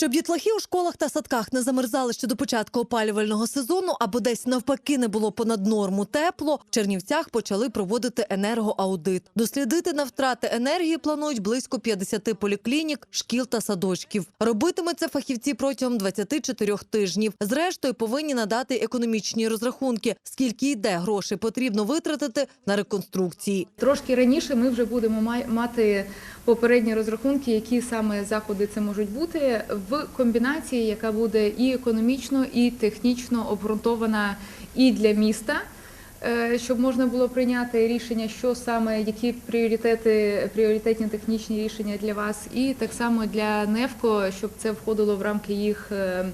Щоб дітлахи у школах та садках не замерзали ще до початку опалювального сезону, або десь навпаки не було понад норму тепло, в Чернівцях почали проводити енергоаудит. Дослідити на втрати енергії планують близько 50 поліклінік, шкіл та садочків. Робитимуть це фахівці протягом 24 тижнів. Зрештою, повинні надати економічні розрахунки, скільки йде грошей потрібно витратити на реконструкції. Трошки раніше ми вже будемо мати попередні розрахунки, які саме заходи це можуть бути в комбінації, яка буде і економічно, і технічно обґрунтована і для міста. е, Щоб можна було прийняти рішення, що саме які пріоритети, пріоритетні технічні рішення для вас, і так само для НЕФКО, щоб це входило в рамки їх е,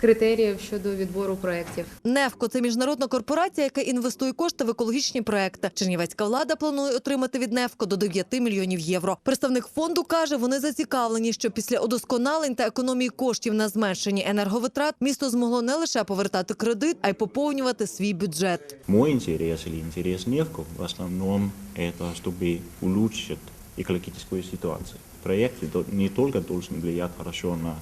критеріїв щодо відбору проєктів. Невко це міжнародна корпорація, яка інвестує кошти в екологічні проекти. Чернівецька влада планує отримати від Невко до 9 мільйонів євро. Представник фонду каже, вони зацікавлені, що після удосконалень та економії коштів на зменшенні енерговитрат місто змогло не лише повертати кредит, а й поповнювати свій бюджет. Мой интерес или интерес Невко в основном это чтобы улучшить экологическую ситуацию. Проект до- не только должен влиять хорошо на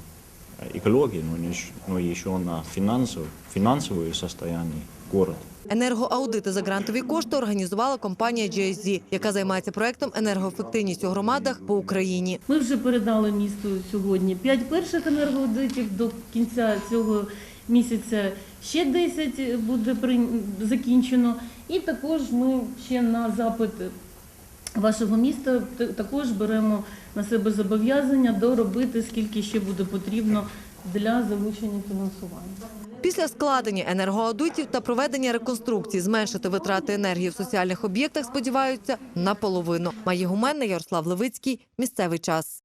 экологию, но, не но еще на финансовое, финансовое состояние города. Енергоаудити за грантові кошти організувала компанія GSD, яка займається проектом енергоефективність у громадах по Україні. Ми вже передали місту сьогодні 5 перших енергоаудитів до кінця цього місяця. Ще 10 буде закінчено. І також ми ще на запит вашого міста також беремо на себе зобов'язання доробити, скільки ще буде потрібно для залучення фінансування. Після складення енергоаудитів та проведення реконструкції зменшити витрати енергії в соціальних об'єктах сподіваються наполовину. Має гуменна Ярослав Левицький. Місцевий час.